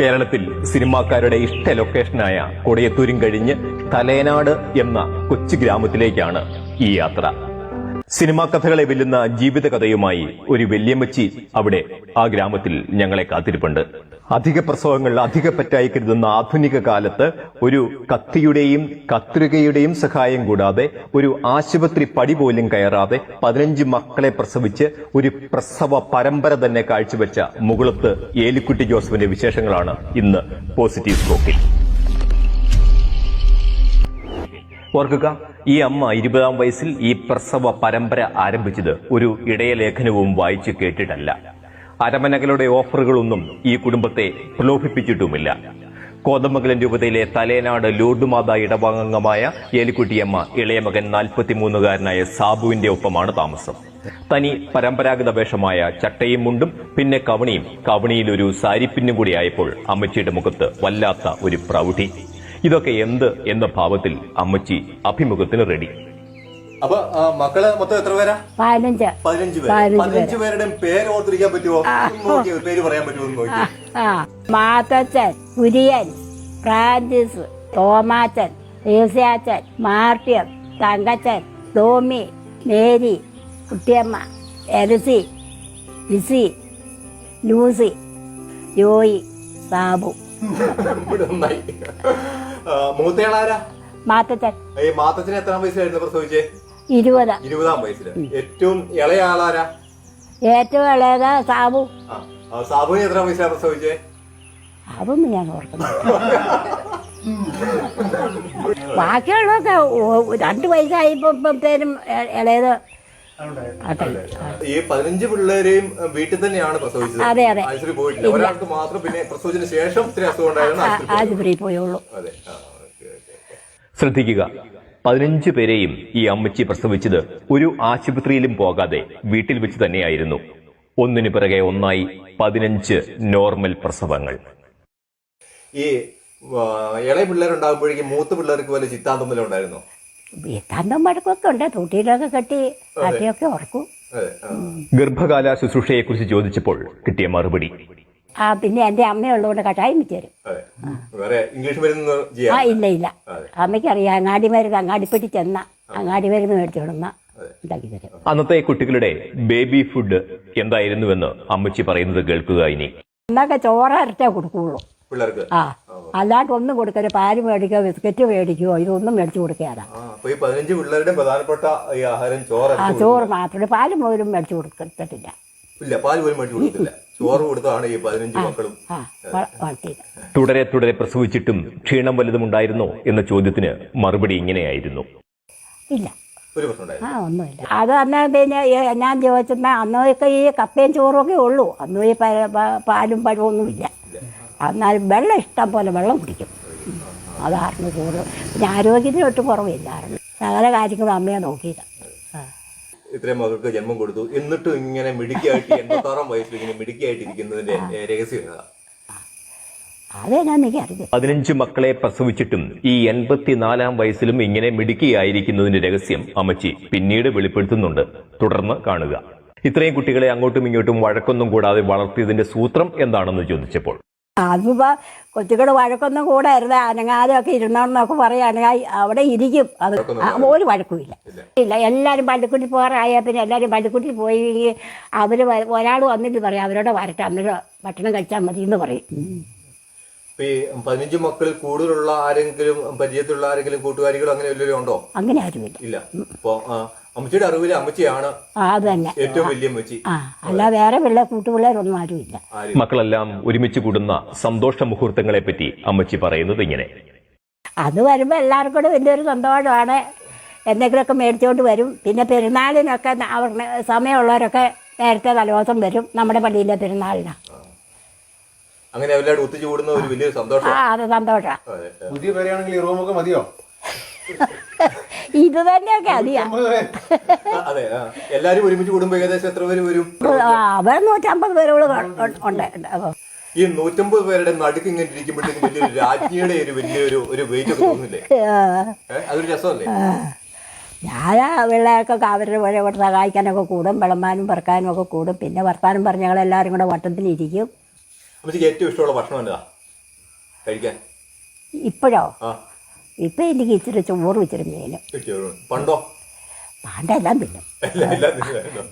കേരളത്തിൽ സിനിമാക്കാരുടെ ഇഷ്ട ലൊക്കേഷനായ കൊടിയത്തൂരും കഴിഞ്ഞ് തലേനാട് എന്ന കൊച്ചു ഗ്രാമത്തിലേക്കാണ് ഈ യാത്ര. സിനിമാ കഥകളെ വെല്ലുന്ന ജീവിതകഥയുമായി ഒരു വല്യമ്മച്ചി അവിടെ ആ ഗ്രാമത്തിൽ ഞങ്ങളെ കാത്തിരിപ്പുണ്ട്. അധിക പ്രസവങ്ങൾ അധിക പറ്റായി കരുതുന്ന ആധുനിക കാലത്ത് ഒരു കത്തിയുടെയും കത്രികയുടെയും സഹായം കൂടാതെ ഒരു ആശുപത്രി പടി പോലും കയറാതെ പതിനഞ്ച് മക്കളെ പ്രസവിച്ച് ഒരു പ്രസവ പരമ്പര തന്നെ കാഴ്ചവെച്ച മുകുളത്ത് ഏലിക്കുട്ടി ജോസഫിന്റെ വിശേഷങ്ങളാണ് ഇന്ന് പോസിറ്റീവ് സ്ട്രോക്കിൽ ഓർക്കുക ഈ അമ്മ ഇരുപതാം വയസ്സിൽ ഈ പ്രസവ പരമ്പര ആരംഭിച്ചത് ഒരു ഇടയലേഖനവും വായിച്ചു കേട്ടിട്ടല്ല. അരമനകളുടെ ഓഫറുകളൊന്നും ഈ കുടുംബത്തെ പ്രലോഭിപ്പിച്ചിട്ടുമില്ല. കോതമംഗലം രൂപതയിലെ തലേനാട് ലൂർഡുമാത ഇടവാംഗമായ ഏലിക്കുട്ടിയമ്മ ഇളയ മകൻ നാൽപ്പത്തിമൂന്നുകാരനായ സാബുവിന്റെ ഒപ്പമാണ് താമസം. തനി പരമ്പരാഗത വേഷമായ ചട്ടയും മുണ്ടും പിന്നെ കവണിയും. കവണിയിൽ ഒരു സാരിപ്പിന്നും കൂടി ആയപ്പോൾ അമ്മച്ചിയുടെ മുഖത്ത് വല്ലാത്ത ഒരു പ്രൗഢി. ഇതൊക്കെ എന്ത് എന്ന ഭാവത്തിൽ അമ്മച്ചി അഭിമുഖത്തിന് റെഡി അപ്പൊ മക്കൾ മൊത്തം എത്ര പേരാ? പതിനഞ്ച്. പതിനഞ്ച് പേര്. പതിനഞ്ച് പേരുടെയും പേര് ഓർത്തിരിക്കാൻ പറ്റുമോ പേര് പറയാൻ പറ്റുമോ Mathachan Kurian Francis Thomachan Esyachan martyr Thankachan Tommy Mary Kuttiyamma Elsie Lizzie Lucy Joy Sabu മൂത്തയാളാരാ? Mathachan. മാത്തച്ഛന് എത്രാം വയസ്സിലായിരുന്നു പ്രസവിച്ചേ? ഇരുപത്. ഇരുപതാം വയസ്സിൽ ഏറ്റവും ഇളയ ആളാരാ? ഏറ്റവും ഇളയത് സാബു. സാബുവിന് എത്രാം വയസ്സിലാണ് പ്രസവിച്ചേ? അതൊന്നും ഞാൻ ഓർക്കുന്നു. ബാക്കിയുള്ളതൊക്കെ രണ്ട് വയസ്സായപ്പോഴത്തേനും ഇളയത്. അതെ. ഈ പതിനഞ്ച് പിള്ളേരെയും വീട്ടിൽ തന്നെയാണ് പ്രസവിച്ചത്. അതെ, അതെ. ആശുപത്രി പോയിട്ടില്ല. ഒരാൾക്ക് മാത്രം പിന്നെ പ്രസവിച്ചതിന് ശേഷം ഇത്തിരി അസുഖം ഉണ്ടായിരുന്നു ആശുപത്രി. പോയി. പോയുള്ളൂ. അതെ. Okay, okay, okay. ശ്രദ്ധിക്കുക. പതിനഞ്ച് പേരെയും ഈ അമ്മച്ചി പ്രസവിച്ചത് ഒരു ആശുപത്രിയിലും പോകാതെ വീട്ടിൽ വെച്ച് തന്നെയായിരുന്നു. ഒന്നിനു പിറകെ ഒന്നായി പതിനഞ്ച് നോർമൽ പ്രസവങ്ങൾ. ഈ ഇളയ പിള്ളേരുണ്ടാകുമ്പോഴേക്കും മൂത്ത പിള്ളേർക്ക് വല്ല ചിത്താന്തം ഉണ്ടായിരുന്നു? ഉണ്ടായിരുന്നോ മടക്കൊക്കെ ഉണ്ട്. തൊട്ടിയിലൊക്കെ കെട്ടി അതൊക്കെ ആ. ഗർഭകാല ശുശ്രൂഷയെക്കുറിച്ച് ചോദിച്ചപ്പോൾ കിട്ടിയ മറുപടി ആ പിന്നെ എന്റെ അമ്മയുള്ളതുകൊണ്ട് കഷായം വെച്ച് തരും. വേറെ ഇംഗ്ലീഷ് മരുന്ന് ആ ഇല്ല ഇല്ല. അമ്മയ്ക്കറിയാം അങ്ങാടി മരുന്ന് അങ്ങാടിപ്പെട്ടി ചെന്ന അങ്ങാടി മരുന്ന് മേടിച്ചു കൊടുന്ന അന്നത്തെ കുട്ടികളുടെ ബേബി ഫുഡ് എന്തായിരുന്നുവെന്ന് അമ്മച്ചി പറയുന്നത് കേൾക്കുക ഇനി. അന്നൊക്കെ ചോറ് അരച്ചേ കൊടുക്കുള്ളൂ. ആ അല്ലാണ്ട് ഒന്നും കൊടുക്കരുത്. പാൽ മേടിക്കോ ബിസ്ക്കറ്റ് മേടിക്കോ ഇതൊന്നും മേടിച്ചു കൊടുക്കാതാ പതിനഞ്ച് പിള്ളേരുടെ പ്രധാനപ്പെട്ട ഈ ആഹാരം ചോറ് ആ ചോറ് മാത്രമേ പാൽ പോലും മേടിച്ചു കൊടുത്തിട്ടില്ല ഇല്ല പാൽ പോലും മേടിച്ചു കൊടുത്തില്ല. ചോറ് കൊടുത്താണ് ഈ പതിനഞ്ച് മക്കളും. തുടരെ തുടരെ പ്രസവിച്ചിട്ടും ക്ഷീണം വലുതും ഉണ്ടായിരുന്നോ എന്ന ചോദ്യത്തിന് മറുപടി ഇങ്ങനെയായിരുന്നു. ഇല്ല. ആ ഒന്നുമില്ല. അത് അന്ന് പിന്നെ ഞാൻ ചോദിച്ചെന്ന അന്നൊക്കെ ഈ കപ്പയും ചോറൊക്കെ ഒക്കെ ഉള്ളൂ. അന്നും ഈ പാലും പഴവും ഒന്നുമില്ല എന്നാലും വെള്ളം ഇഷ്ടം പോലെ വെള്ളം കുടിക്കും. അതായിരുന്നു ചോറ് പിന്നെ ആരോഗ്യത്തിന് ഒട്ടും കുറവില്ലായിരുന്നു. സകല കാര്യങ്ങളും അമ്മയെ നോക്കിയില്ല ഇത്രയും മകൾക്ക് ജന്മം കൊടുത്തു. എന്നിട്ടും ഇങ്ങനെ മിടുക്കിയായിട്ട് എൺപത്താറാം വയസ്സിൽ ഇങ്ങനെ മിടുക്കിയായിട്ടിരിക്കുന്നതിന്റെ രഹസ്യം ഏതാ പതിനഞ്ച് മക്കളെ പ്രസവിച്ചിട്ടും ഈ എൺപത്തിനാലാം വയസ്സിലും ഇങ്ങനെ മിടുക്കിയായിരിക്കുന്നതിന്റെ രഹസ്യം അമ്മച്ചി പിന്നീട് വെളിപ്പെടുത്തുന്നുണ്ട്. തുടർന്ന് കാണുക. ഇത്രയും കുട്ടികളെ അങ്ങോട്ടും ഇങ്ങോട്ടും വഴക്കൊന്നും കൂടാതെ വളർത്തിയതിന്റെ സൂത്രം എന്താണെന്ന് ചോദിച്ചപ്പോൾ അതിപ്പോ കൊച്ചുകൂടെ വഴക്കൊന്നും കൂടായിരുന്നു അനങ്ങാതെ ഒക്കെ ഇരുന്നോന്നൊക്കെ പറയുകയാണെങ്കിൽ അവിടെ ഇരിക്കും. അത് ഒരു വഴക്കുമില്ല. ഇല്ല. എല്ലാവരും പള്ളിക്കുട്ടി പോകാറായ പിന്നെ എല്ലാവരും പള്ളിക്കുട്ടി പോയി അവർ ഒരാൾ വന്നിട്ട് പറയും അവരോട് വരട്ടെ അന്നേരം ഭക്ഷണം കഴിച്ചാൽ മതി എന്ന് പറയും പതിനഞ്ച് മക്കളിൽ കൂടുതലുള്ള ആരെങ്കിലും പരിചയത്തിലുള്ള ആരെങ്കിലും കൂട്ടുകാരികളോ അങ്ങനെ വല്ലവരും ഉണ്ടോ? അങ്ങനെ ആരുമില്ല. ഇല്ല. അപ്പൊ ആ, അമ്മച്ചിയുടെ അറിവിൽ അമ്മച്ചിയാണ് അതന്നെ ഏറ്റവും വലിയ അമ്മച്ചി. ആ അല്ല വേറെ പിള്ളേർ കൂട്ടുപിള്ളേരൊന്നും ആരുമില്ല. ആര്. മക്കളെല്ലാം ഒരുമിച്ച് കൂടുന്ന സന്തോഷ മുഹൂർത്തങ്ങളെ പറ്റി അമ്മച്ചി പറയുന്നത് ഇങ്ങനെ. അത് വരുമ്പോൾ എല്ലാവർക്കും കൂടെ വലിയൊരു സന്തോഷമാണ്. എന്തെങ്കിലുമൊക്കെ മേടിച്ചുകൊണ്ട് വരും. പിന്നെ പെരുന്നാളിനൊക്കെ അവരുടെ സമയമുള്ളവരൊക്കെ നേരത്തെ തലവോസം വരും നമ്മുടെ പള്ളിയിലെ പെരുന്നാളിനാണ് അങ്ങനെ എല്ലാവരും ഒത്തുചു കൂടുന്ന ഒരു വലിയ സന്തോഷം ആ അത് സന്തോഷമാണ് അതെ. പുതിയ പേരാണെങ്കിൽ ഈ റൂമൊക്കെ മതിയോ? ഇത് തന്നെയൊക്കെ. ആ, അതെ. എല്ലാരും ഒരുമിച്ച് കൂടുമ്പോ ഏകദേശം എത്ര പേര് വരും? അവർ നൂറ്റമ്പത് പേരോട് ഉണ്ട് ഈ നൂറ്റമ്പത് പേരുടെ നടുക്ക് ഇങ്ങനെ ഇരിക്കുമ്പോഴത്തേക്കും വലിയൊരു രാജ്ഞിയുടെ ഒരു വലിയൊരു ഒരു വെയിറ്റ് ഒക്കെ തോന്നില്ലേ? അതൊരു രസമല്ലേ? ഞാൻ പിള്ളേർക്കൊക്കെ അവരുടെ വഴി ഇവിടെ സഹായിക്കാനൊക്കെ കൂടും വിളമ്പാനും പറക്കാനും ഒക്കെ കൂടും. പിന്നെ വർത്താനം പറഞ്ഞ ഞങ്ങളെല്ലാവരും കൂടെ വട്ടത്തിലിരിക്കും. ഇരിക്കും ഏറ്റവും ഇഷ്ടമുള്ള ഭക്ഷണം എന്താ കഴിക്കാൻ? ഇപ്പോഴോ? ഇപ്പം എനിക്ക് ഇച്ചിരി ചോറും ഇച്ചിരി മീനും. പണ്ടോ? പാണ്ടെല്ലാം തിന്നും.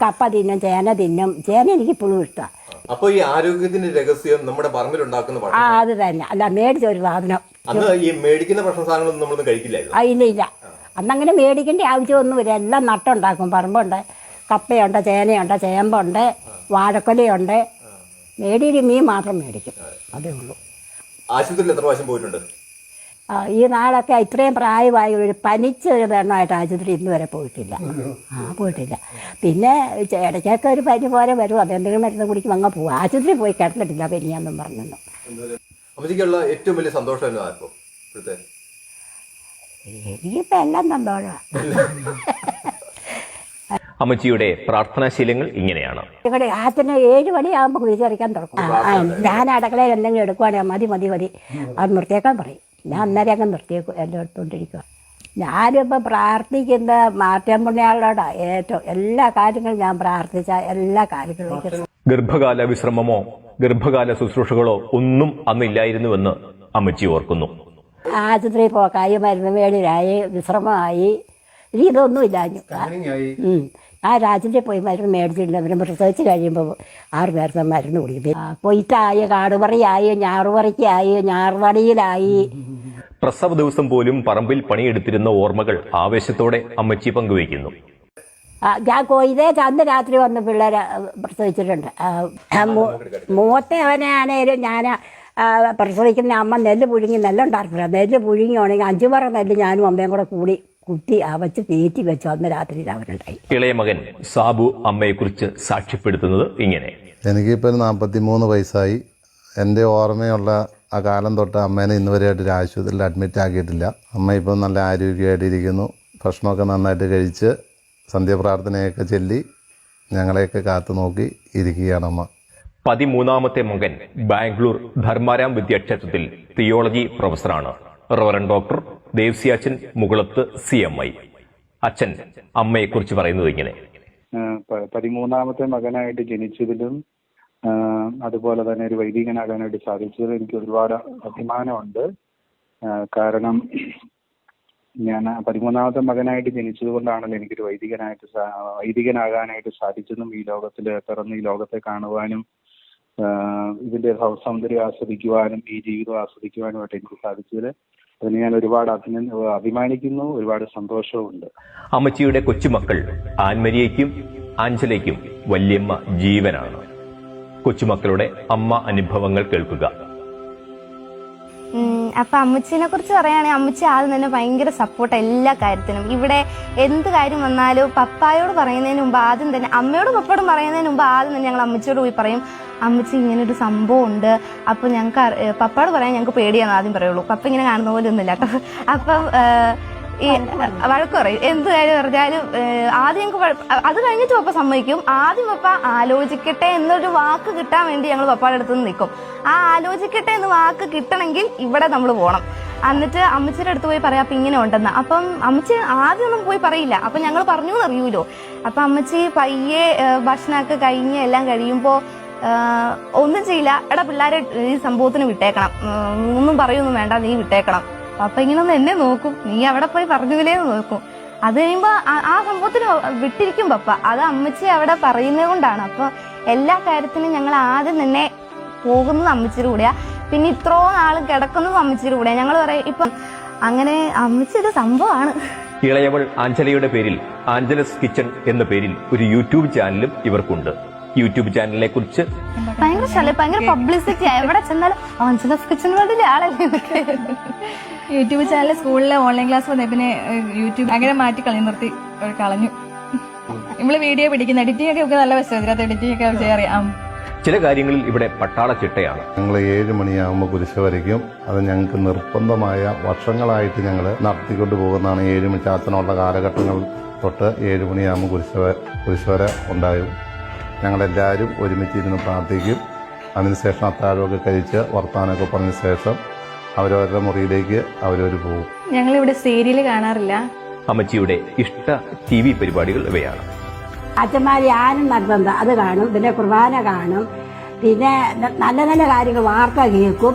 കപ്പ തിന്നും ചേന തിന്നും. ചേന എനിക്ക് ഇപ്പോഴും ഇഷ്ടമാണ് അപ്പൊ ഈ ആരോഗ്യത്തിന്റെ രഹസ്യം നമ്മുടെ പറമ്പിലുണ്ടാക്കുന്ന ആ അത് തന്നെ. അല്ല മേടിച്ച ഒരു സാധനം. ഈ മേടിക്കുന്ന ഭക്ഷണ സാധനങ്ങളൊന്നും നമ്മളൊന്നും കഴിക്കില്ലായിരുന്നു. ഇല്ല ഇല്ല. അന്നങ്ങനെ മേടിക്കേണ്ട ആവശ്യമൊന്നുമില്ല എല്ലാം നട്ടുണ്ടാക്കും. പറമ്പുണ്ട്. കപ്പയുണ്ട് ചേനയുണ്ട് ചേമ്പുണ്ട് വാഴക്കൊലയുണ്ട്. മേടിയൊരു മീൻ മാത്രം മേടിക്കും. അതേ ഉള്ളൂ. ആശുപത്രിയിൽ എത്ര പ്രാവശ്യം പോയിട്ടുണ്ട്? ഈ നാളൊക്കെ ഇത്രയും പ്രായമായി ഒരു പനിച്ച ഒരു പെണ്ണായിട്ട് ആശുപത്രി ഇന്ന് വരെ പോയിട്ടില്ല. ആ പോയിട്ടില്ല. പിന്നെ ഇടയ്ക്കൊക്കെ ഒരു പനി പോലെ വരും. അതെന്തെങ്കിലും മരുന്ന് കുടിക്കും അങ്ങ് പോകും ആശുപത്രി പോയി കിടന്നിട്ടില്ല പനിയാന്നും പറഞ്ഞു. ഏറ്റവും വലിയ സന്തോഷം എനിക്കിപ്പോൾ എല്ലാം സന്തോഷമാണ് അമ്മച്ചിയുടെ പ്രാർത്ഥനാശീലങ്ങൾ ഇങ്ങനെയാണ്. ഇവിടെ ആറ്റിന് ഏഴ് മണിയാകുമ്പോൾ കുഴിച്ചറിക്കാൻ തുടങ്ങും. ഞാൻ അടുക്കളയിൽ എന്തെങ്കിലും എടുക്കുവാണെങ്കിൽ മതി മതി മതി. അത് നിർത്തിയേക്കാൻ പറയും. ഞാൻ അന്നേരം അങ്ങ് നിർത്തിയേക്കും എല്ലാം എടുത്തുകൊണ്ടിരിക്കുക ഞാനിപ്പോൾ പ്രാർത്ഥിക്കുന്ന മാറ്റം പുണ്യാളോടാ. ഏറ്റവും എല്ലാ കാര്യങ്ങളും ഞാൻ പ്രാർത്ഥിച്ച എല്ലാ കാര്യങ്ങളും ഗർഭകാല വിശ്രമമോ ഗർഭകാല ശുശ്രൂഷകളോ ഒന്നും അന്നില്ലായിരുന്നുവെന്ന് അമ്മച്ചി ഓർക്കുന്നു. ആശുപത്രി പോക്കായി മരുന്ന് മേളിലായി വിശ്രമമായി. ഇനി ഇതൊന്നും ഇല്ലാഞ്ഞു. ആ രാജ്യത്തെ പോയി മരുന്ന് മേടിച്ചിട്ടുണ്ട് പിന്നെ പ്രസവിച്ച് കഴിയുമ്പോൾ ആറ് നേരത്തെ മരുന്ന് കുടിക്കും. പൊയ്ത്തായി കാടുപറിയായി ഞാറുപറിക്കായി ഞാറുപടിയിലായി. പ്രസവ ദിവസം പോലും പറമ്പിൽ പണിയെടുത്തിരുന്ന ഓർമ്മകൾ ആവേശത്തോടെ അമ്മച്ചി പങ്കുവയ്ക്കുന്നു. ഞാൻ കൊയ്തേ അന്ന് രാത്രി വന്ന് പിള്ളേരെ പ്രസവിച്ചിട്ടുണ്ട്. മൂത്തവനാണേലും ഞാൻ പ്രസവിക്കുന്ന അമ്മ നെല്ല് പുഴുങ്ങി നെല്ലുണ്ടാക്കില്ല. നെല്ല് പുഴുങ്ങി പുഴുങ്ങിയാണെങ്കിൽ അഞ്ചു പറ നെല്ല് ഞാനും അമ്മയും കൂടെ കൂടി കുത്തി ആ വച്ച് തീറ്റി വെച്ചു. അന്ന് രാത്രി അവരുണ്ടായി ഇളയ മകൻ സാബു അമ്മയെ കുറിച്ച് സാക്ഷ്യപ്പെടുത്തുന്നത് ഇങ്ങനെ. എനിക്കിപ്പോൾ ഒരു നാൽപ്പത്തി മൂന്ന് വയസ്സായി. എന്റെ ഓർമ്മയുള്ള ആ കാലം തൊട്ട് അമ്മേനെ ഇന്ന് വരെയായിട്ട് ഒരു ആശുപത്രിയിൽ അഡ്മിറ്റ് ആക്കിയിട്ടില്ല. അമ്മ ഇപ്പം നല്ല ആരോഗ്യമായിട്ടിരിക്കുന്നു. ഭക്ഷണമൊക്കെ നന്നായിട്ട് കഴിച്ച് സന്ധ്യാപ്രാർത്ഥനയൊക്കെ ചൊല്ലി ഞങ്ങളെയൊക്കെ കാത്തു നോക്കി ഇരിക്കുകയാണ് അമ്മ. പതിമൂന്നാമത്തെ മകൻ ബാംഗ്ലൂർ ധർമാരാം വിദ്യാക്ഷേത്രത്തിൽ തിയോളജി പ്രൊഫസറാണ് reverend doctor Devasiachan Mukulath C M I. അച്ഛൻ അമ്മയെക്കുറിച്ച് പറയുന്നത് ഇങ്ങനെ. പതിമൂന്നാമത്തെ മകനായിട്ട് ജനിച്ചതിലും അതുപോലെ തന്നെ ഒരു വൈദികനാകാനായിട്ട് സാധിച്ചതിലും എനിക്ക് ഒരുപാട് അഭിമാനമുണ്ട്. കാരണം ഞാൻ പതിമൂന്നാമത്തെ മകനായിട്ട് ജനിച്ചത് കൊണ്ടാണല്ലോ എനിക്കൊരു വൈദികനായിട്ട് വൈദികനാകാനായിട്ട് സാധിച്ചതും ഈ ലോകത്തിൽ പിറന്ന് ഈ ലോകത്തെ കാണുവാനും ഇതിന്റെ സൗന്ദര്യം ആസ്വദിക്കുവാനും ഈ ജീവിതം ആസ്വദിക്കുവാനുമായിട്ട് എനിക്ക് സാധിച്ചതിൽ അതിന് ഞാൻ ഒരുപാട് അഭിനന്ദ അഭിമാനിക്കുന്നു ഒരുപാട് സന്തോഷവുമുണ്ട്. അമ്മച്ചിയുടെ കൊച്ചുമക്കൾ ആൻമരിയയ്ക്കും ആഞ്ചലയ്ക്കും വല്യമ്മ ജീവനാണ്. കൊച്ചുമക്കളുടെ അമ്മ അനുഭവങ്ങൾ കേൾക്കുക. അപ്പൊ അമ്മച്ചിനെ കുറിച്ച് പറയുകയാണെങ്കിൽ അമ്മച്ചി ആദ്യം തന്നെ ഭയങ്കര സപ്പോർട്ട് എല്ലാ കാര്യത്തിനും. ഇവിടെ എന്ത് കാര്യം വന്നാലും പപ്പായോട് പറയുന്നതിന് മുമ്പ് ആദ്യം തന്നെ അമ്മയോടും പപ്പയോടും പറയുന്നതിന് മുമ്പ് ആദ്യം തന്നെ ഞങ്ങൾ അമ്മച്ചിയോട് പോയി പറയും അമ്മച്ചി ഇങ്ങനെ ഒരു സംഭവം ഉണ്ട്. അപ്പൊ ഞങ്ങൾക്ക് പപ്പയോട് പറയാൻ ഞങ്ങൾക്ക് പേടിയാണ് ആദ്യം പറയുള്ളൂ. പപ്പ ഇങ്ങനെ കാണുന്ന പോലെ ഒന്നുമില്ല അപ്പം ഈ വഴക്ക് എന്ത് കാര്യം പറഞ്ഞാലും ആദ്യം ഞങ്ങൾക്ക് അത് കഴിഞ്ഞിട്ട് പപ്പ സമ്മതിക്കും. ആദ്യം പപ്പ ആലോചിക്കട്ടെ എന്നൊരു വാക്ക് കിട്ടാൻ വേണ്ടി ഞങ്ങൾ പപ്പയുടെ അടുത്ത് നിന്ന് നിൽക്കും. ആ ആലോചിക്കട്ടെ എന്ന് വാക്ക് കിട്ടണമെങ്കിൽ ഇവിടെ നമ്മൾ പോകണം എന്നിട്ട് അമ്മച്ചിയുടെ അടുത്ത് പോയി പറയാം അപ്പൊ ഇങ്ങനെ ഉണ്ടെന്ന്. അപ്പം അമ്മച്ചി ആദ്യം ഒന്നും പോയി പറയില്ല. അപ്പൊ ഞങ്ങൾ പറഞ്ഞു എന്നറിയൂലോ. അപ്പൊ അമ്മച്ചി പയ്യെ ഭക്ഷണമൊക്കെ കഴിഞ്ഞ് എല്ലാം കഴിയുമ്പോൾ ഒന്നും ചെയ്യില്ല. എടാ പിള്ളേരെ ഈ സംഭവത്തിന് വിട്ടേക്കണം. ഒന്നും പറയൊന്നും വേണ്ട. നീ വിട്ടേക്കണം. അപ്പൊ ഇങ്ങനെ ഒന്ന് എന്നെ നോക്കും. നീ അവിടെ പോയി പറഞ്ഞില്ലേന്ന് നോക്കും. അത് കഴിയുമ്പോ ആ- സംഭവത്തിന് വിട്ടിരിക്കും പപ്പ. അത് അമ്മച്ചി അവിടെ പറയുന്നത് കൊണ്ടാണ്. അപ്പൊ എല്ലാ കാര്യത്തിനും ഞങ്ങൾ ആദ്യം തന്നെ പോകുന്നത് അമ്മച്ചിയുടെ കൂടെയാ. പിന്നെ ഇത്രോ നാളും കിടക്കുന്നതും അമ്മച്ചിയുടെ കൂടെയാ. ഞങ്ങൾ പറയും ഇപ്പൊ അങ്ങനെ അമ്മച്ചി ഒരു സംഭവമാണ്. ഇളയവൾ ആഞ്ചലയുടെ പേരിൽ ആഞ്ചലസ് കിച്ചൺ എന്ന പേരിൽ ഒരു യൂട്യൂബ് ചാനലും ഇവർക്കുണ്ട്. യൂട്യൂബ് ചാനലിനെ കുറിച്ച്. ഭയങ്കര ശല്യം ഭയങ്കര പബ്ലിസിറ്റി എവിടെ ചെന്നാലും ആഞ്ചലസ് കിച്ചൺ വേൾഡിലെ ആളല്ലേ എന്നൊക്കെ. യൂട്യൂബ് ചാനൽ സ്കൂളിലെ ഓൺലൈൻ ക്ലാസ് വന്നേ പിന്നെ ഏഹ്, യൂട്യൂബ് അങ്ങനെ മാറ്റി കളി നിർത്തി ഒരു കളഞ്ഞു. നമ്മൾ വീഡിയോ പിടിക്കുന്ന. എഡിറ്റിംഗ് ഒക്കെ നല്ല വശം ഇതിനകത്ത് എഡിറ്റിംഗ് ഒക്കെ ചെയ്യാറിയാം ചില കാര്യങ്ങളിൽ ഇവിടെ പട്ടാള ചിട്ടയാണ്. ഞങ്ങൾ ഏഴ് മണിയാകുമ്പോൾ കുരിശ് വരയ്ക്കും. അത് ഞങ്ങൾക്ക് നിർബന്ധമായ വർഷങ്ങളായിട്ട് ഞങ്ങൾ നടത്തിക്കൊണ്ട് പോകുന്നതാണ്. ഏഴ് മണി ചാച്ചനുള്ള കാലഘട്ടങ്ങൾ തൊട്ട് ഏഴ് മണിയാകുമ്പോൾ കുരിശ് വ- കുരിശ് വര ഉണ്ടാകും. ഞങ്ങളെല്ലാവരും ഒരുമിച്ചിരുന്ന് പ്രാർത്ഥിക്കും. അതിനുശേഷം അത്താഴമൊക്കെ കഴിച്ച് വർത്തമാനമൊക്കെ പറഞ്ഞ ശേഷം അവരവരുടെ മുറിയിലേക്ക് അവരവർ പോകും. ഞങ്ങളിവിടെ സീരിയൽ കാണാറില്ല. അമ്മച്ചിയുടെ ഇഷ്ട ടി വി പരിപാടികൾ ഇവയാണ്. അച്ഛന്മാരെ ആനും നിർബന്ധം. അത് കാണും പിന്നെ കുർബാന കാണും. പിന്നെ നല്ല നല്ല കാര്യങ്ങൾ വാർത്ത കേൾക്കും.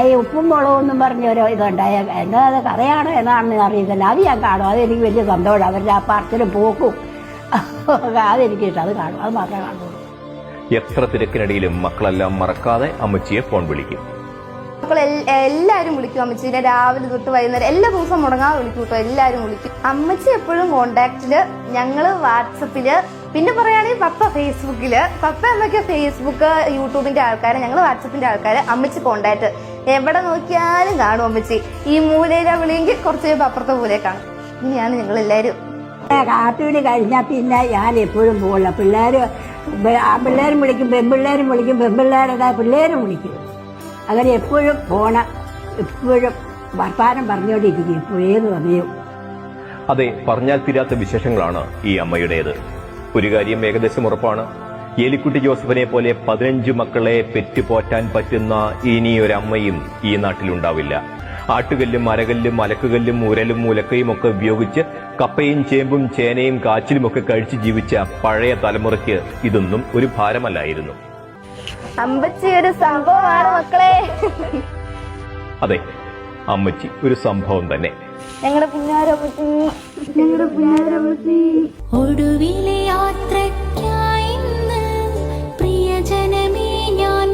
ഈ ഉപ്പും മുളകും എന്നും പറഞ്ഞ ഒരു ഇതുണ്ടായ എന്താ അത് കഥയാണോ എന്നാണെന്ന് അറിയത്തില്ല. അത് ഞാൻ കാണും. അതെനിക്ക് വലിയ സന്തോഷം. അവരുടെ ആ പറച്ചിലും പോക്കും. അതെനിക്ക് ഇഷ്ടം അത് കാണും അത് മാത്രമേ കാണുള്ളൂ. എത്ര തിരക്കിനിടയിലും മക്കളെല്ലാം മറക്കാതെ അമ്മച്ചിയെ ഫോൺ വിളിക്കും. മക്കൾ എല്ലാവരും വിളിക്കും അമ്മച്ചീനെ രാവിലെ തൊട്ട് വൈകുന്നേരം എല്ലാ ദിവസവും മുടങ്ങാതെ വിളിക്കും കേട്ടോ എല്ലാവരും വിളിക്കും. അമ്മച്ചി എപ്പോഴും കോണ്ടാക്റ്റിൽ ഞങ്ങൾ വാട്സപ്പിൽ പിന്നെ പറയുകയാണെങ്കിൽ പപ്പ ഫേസ്ബുക്കിൽ. പപ്പ അമ്മയ്ക്ക് ഫേസ്ബുക്ക് യൂട്യൂബിന്റെ ആൾക്കാരെ ഞങ്ങൾ വാട്സപ്പിന്റെ ആൾക്കാര് അമ്മച്ചി കോണ്ടാക്ട് എവിടെ നോക്കിയാലും കാണും അമ്മച്ചി. ഈ മൂലയിലെ വിളിയെങ്കിൽ കുറച്ച് കഴിയുമ്പോൾ അപ്പുറത്തെ മൂലയെ കാണും. ഇങ്ങനെയാണ് ഞങ്ങൾ എല്ലാവരും കാപ്പിവിളി കഴിഞ്ഞാൽ പിന്നെ ഞാൻ എപ്പോഴും പോകില്ല പിള്ളേർ പിള്ളേരും വിളിക്കും പെൺപിള്ളേരും വിളിക്കും പെൺപിള്ളേരുടെ പിള്ളേരും വിളിക്കും. അങ്ങനെ എപ്പോഴും പോണം എപ്പോഴും വർത്താനം പറഞ്ഞുകൊണ്ടിരിക്കും എപ്പോഴേന്ന് ഏത് സമയവും അതെ പറഞ്ഞാൽ തീരാത്ത വിശേഷങ്ങളാണ് ഈ അമ്മയുടേത്. ഒരു കാര്യം ഏകദേശം ഉറപ്പാണ്. എലിക്കുട്ടി ജോസഫിനെ പോലെ പതിനഞ്ച് മക്കളെ പെറ്റുപോറ്റാൻ പറ്റുന്ന ഇനിയൊരമ്മയും ഈ നാട്ടിലുണ്ടാവില്ല. ആട്ടുകല്ലും അരകല്ലും അലക്കുകല്ലും ഉരലും ഉലക്കയും ഒക്കെ ഉപയോഗിച്ച് കപ്പയും ചേമ്പും ചേനയും കാച്ചിലുമൊക്കെ കഴിച്ച് ജീവിച്ച പഴയ തലമുറയ്ക്ക് ഇതൊന്നും ഒരു ഭാരമല്ലായിരുന്നു. അമ്പച്ചി ഒരു സംഭവമാണ് മക്കളെ. അതെ അമ്മച്ചി ഒരു സംഭവം തന്നെ. ഞങ്ങളുടെ ഞങ്ങളുടെ ഒടുവിലെ യാത്രയ്ക്കായി പ്രിയജനമേ ഞാൻ